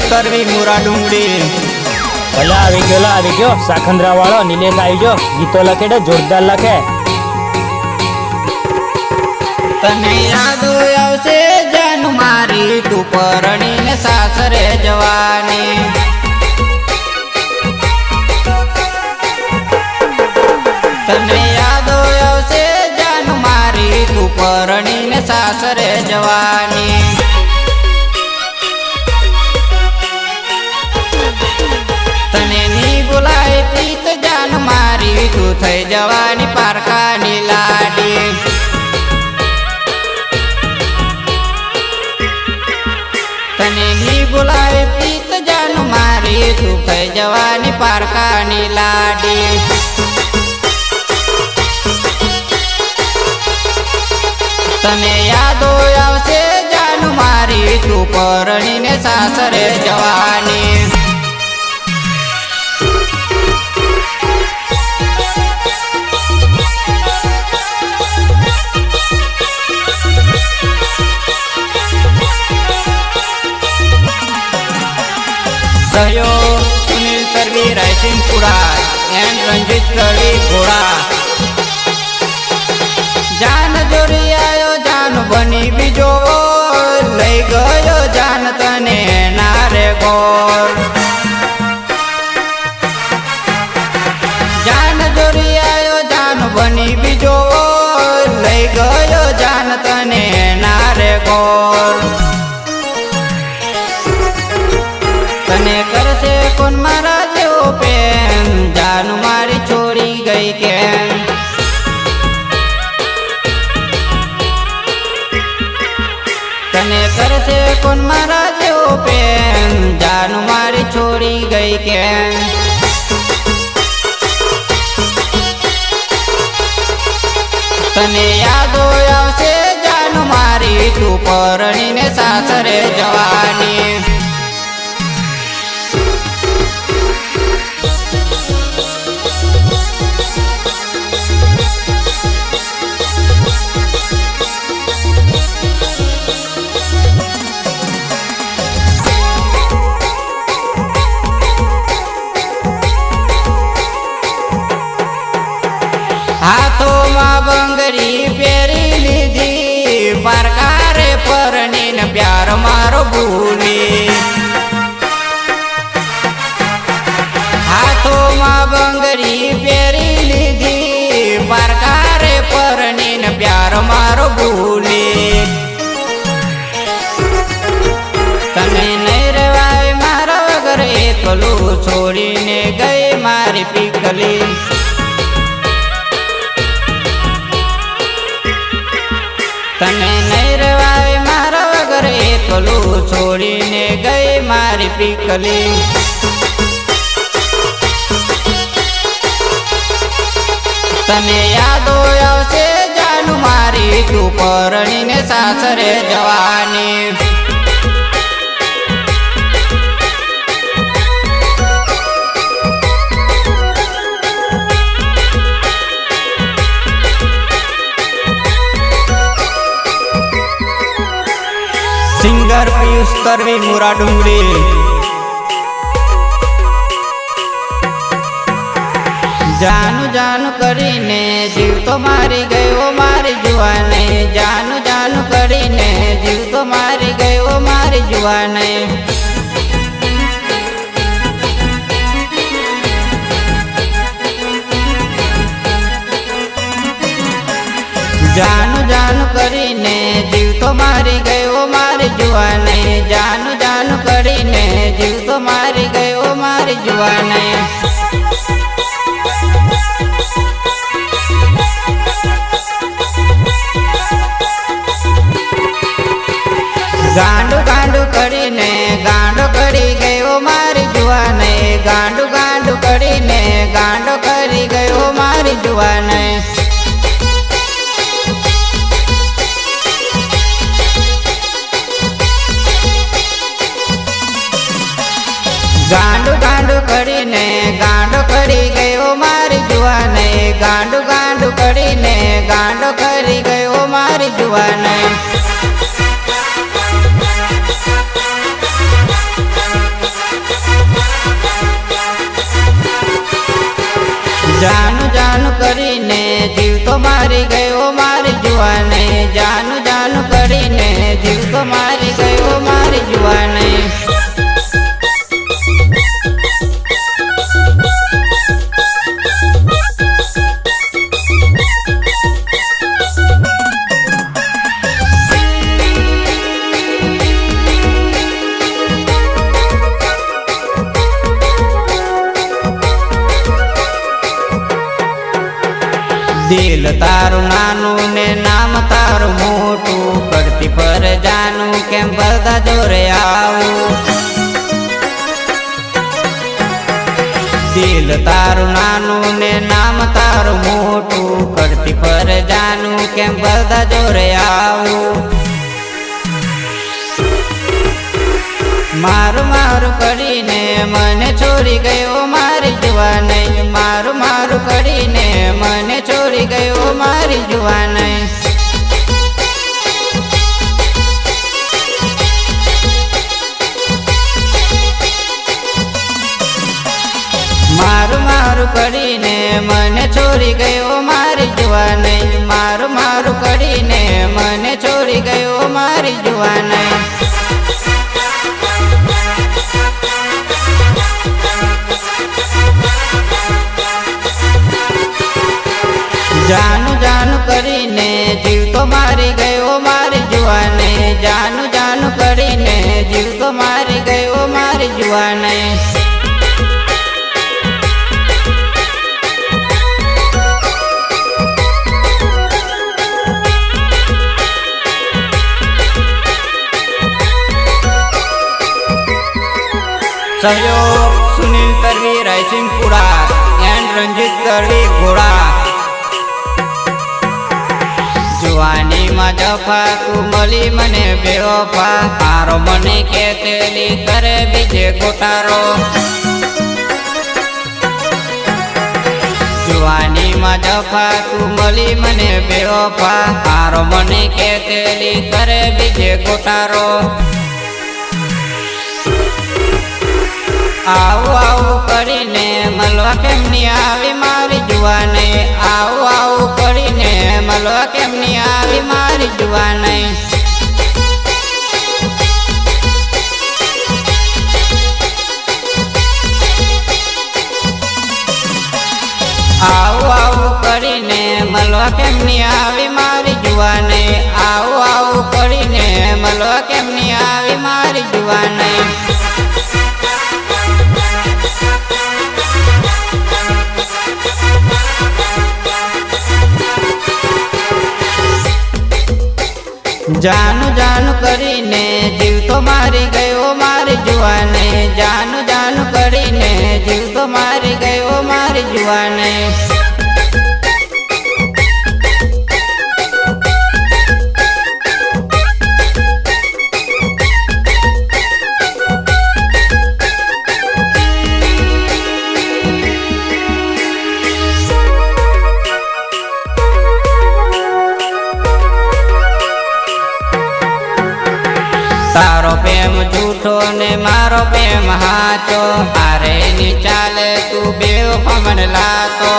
કરવી મુરા ડુંગળી. ભલે આવી ગયો આવી ગયો. સાખંદ્રા વાળો નિલેશ આવી ગયો. ગીતો લખે જોરદાર લખે. તને યાદ આવશે જાન મારી તું પરણીને સાસરે જવાની. તને યાદ આવશે જાન મારી તું પરણીને સાસરે જવાની. તું થઈ જવાની પારકાની લાડી. તને ની બોલાય પીત જાન મારી તું થઈ જવાની પારકાની લાડી. તને યાદો આવશે જાન મારી તું પરણીને સાસરે જવાની. એન્ડ ઘોડા. જાન જોરી આયો જાન બની બીજો લઈ ગયો જાન તને નારે ગોર જાન જોરી આયો જાન બની બીજો છોડી કે તને યાદો આવશે જાન મારી તું પરણીને સાસરે જવાની. વગર છોડીને ગઈ મારી પીકલી તને નહીં રેવાય મારા વગર એકલું છોડીને ગઈ મારી પીકલી તને યાદો આવશે જાનું મારી તું પરણીને સાસરે જવાની. સિંગર પિયુષ કરવી મુરા ડુંગળી જાનું જાનું કરીને જીવ તો મારી ગયો, મારી જુવાને. જાનું જાનું કરીને જીવ તો મારી ગયો, મારી જુવાને. જાનું જાનું કરીને જીવ તો મારી ગયો જુવાને, જાનું જાનું કરીને જીવ તો મારી ગયો મારી જુવાને. ગાંડુ ગાંડુ કરીને, ગાંડો કરી ગયો મારી જુવાને. ગાંડુ ગાંડુ કરીને, ગાંડો કરી ગયો મારી જુવાને. ગાંડો કરી ગયો મારી જુવાને. જાનું જાનું કરીને જીવ તો મારી ગયો દિલ તારું નાનું ને નામ તારું મોટું. કરતી પર જાનું કેમ બધા જોરે આવું? દિલ તારું નાનું ને નામ તારું મોટું. કરતી પર જાનું કેમ બધા જોરે આવું? મારું મારું કરીને મને છોડી ગયો મારી જુવાનઈ. મારું મારું કરીને મને છોડી ગયો મારી જુવાનઈ મારું મારું કરીને મને છોડી ગયો મારી જુવાનઈ મારું મારું કરીને મને છોડી ગયો મારી જુવાનઈ સહયોગ સુનિલ તરવી રાયસિંગપુરા એન્ડ રંજીત તરવી, ઘોડા. જુવાનીમાં જફા મળી મને બેવફા તારો મને કેતેલી કરે બીજે ગોટારો. જુવાનીમાં જફા મળી મને બેવફા તારો મને કેતેલી કરે બીજે ગોટારો. આવું આવું કરીને મળવા કેમ ની આવી મારી જુવાને? આવું આવું કરીને મળવા કેમ ની આવી મારી જુવાને? આવું આવું કરીને મળવા કેમ ની આવી મારી જુવાને? આવું આવું કરીને મળવા કેમ ની આવી મારી જુવાને? જાનું જાનુ કરીને જીવ તો મારી ગયો મારી જુવાને. જાનુ જાનુ કરીને જીવ તો મારી ગયો મારી જુવાને. હાચો હારે ની ચાલે તું બેવ ફમણ લાતો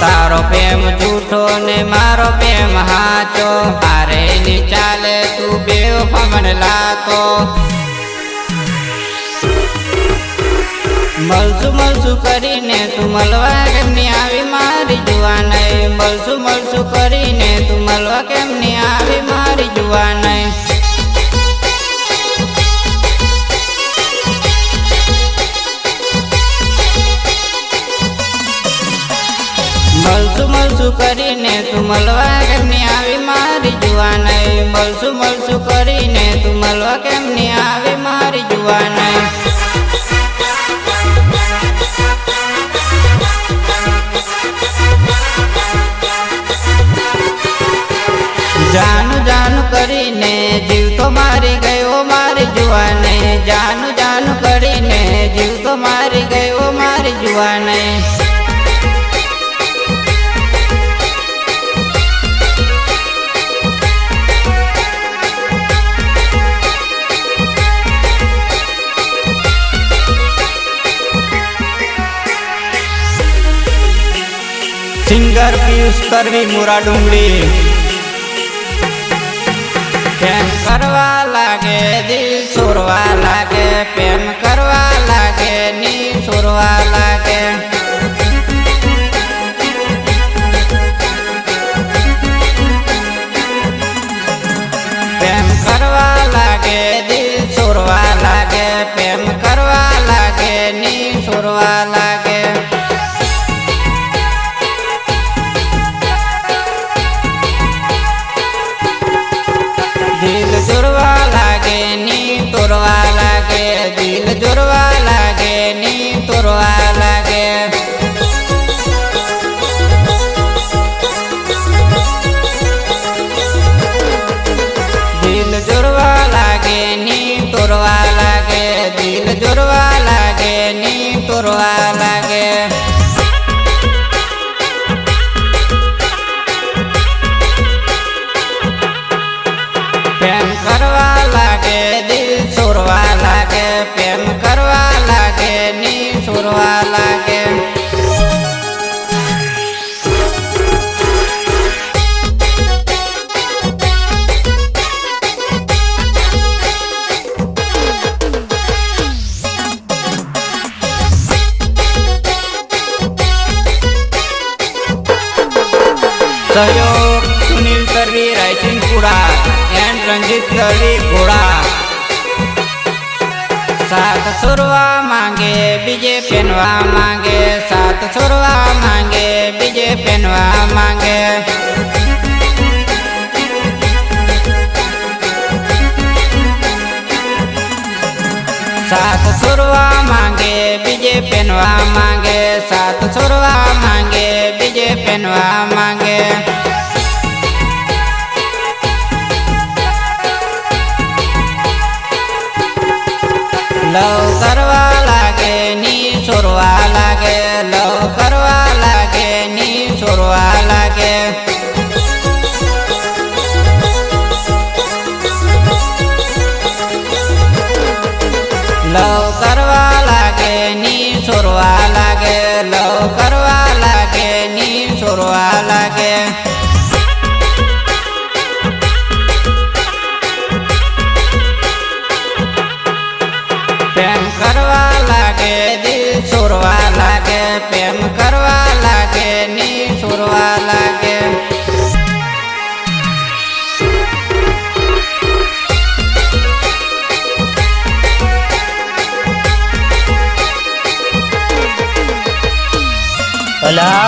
તારો પ્રેમ જૂઠો ને મારો પ્રેમ હાચો. હારે ની ચાલે તું બેવ ફમણ લાતો મળશું મળશું કરીને તું મળવા કેમની આવી? મારી જુવાને મળશું મળશું કરીને તું મળવા કેમ ની આવી? મારી જુવાને તું મળવા કેમ ની આવી? મારી જુવાને મળશું મળશું કરીને. તું મળવા કેમ ની આવી? મારી જુવાને જાનું જાનું કરીને જીવ તો મારી ગયો, મારી જુવાને જાનું જાનું કરીને જીવ તો મારી ગયો, મારી જુવાને સિંગર પિયુષ કરવી મુરા ડુંગળી. પ્રેમ કરવા લાગે, દિલ સોરવા લાગે, પ્રેમ કરવા લાગે ની સોરવા લાગે. સહયોગ સુનિલ કરવી રાયસિંગપુરા એન્ડ રંજીત કરવી, ઘોડા. સાત સુરવા માંગે, બીજે પેનવા માંગે. સાત સુરવા માંગે, બીજે પેનવા માંગે. સાત સુરવા માંગે, બીજે પેનવા માંગે. સાત ની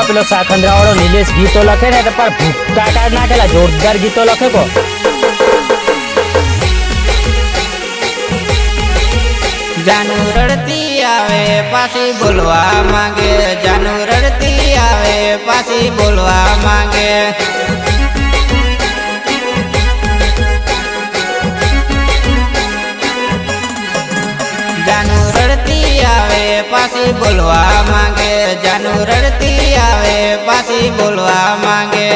અલા પેલો સાખંદ્રા વાળો નિલેશ ગીતો લખે ને તો પર ભૂક્કા કાઢ નાખેલા જોરદાર ગીતો લખે કો જાનુ રડતી આવે પાછી બોલવા માંગે જાનુ રડતી આવે પાછી બોલવા માંગે જાનુ રડતી આવે, પાછી બોલવા માંગે. જાનુ રડતી આવે, પાછી બોલવા માંગે.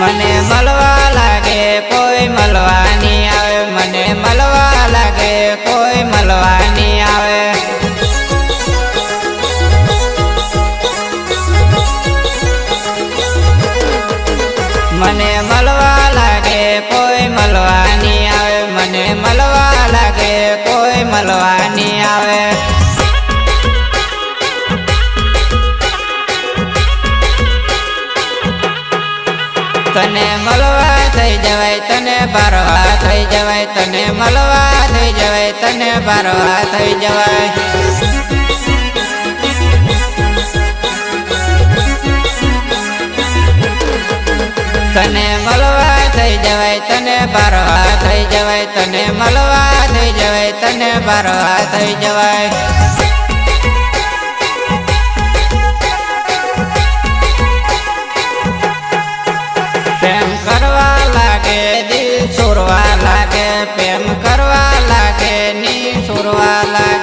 મને મળવા લાગે, કોઈ મળવાની આવે. મને મળવા લાગે, કોઈ મળવાની મને મળવા લાગે, કોઈ મળવાની આવે. મને મળવા લાગે, કોઈ મળવાની આવે. તને મળવા થઈ જવાય, તને બારવા થઈ જવાય, તને મળવા થઈ જવાય, તને બારવા થઈ જવાય. તને મળવા થઈ જવાય, તને બારવા થઈ જવાય, તને મળવા થઈ જવાય, તને બારવા થઈ જવાય. પ્રેમ કરવા લાગે, દિલ સોરવા લાગે, પ્રેમ કરવા લાગે ની સોરવા લાગે.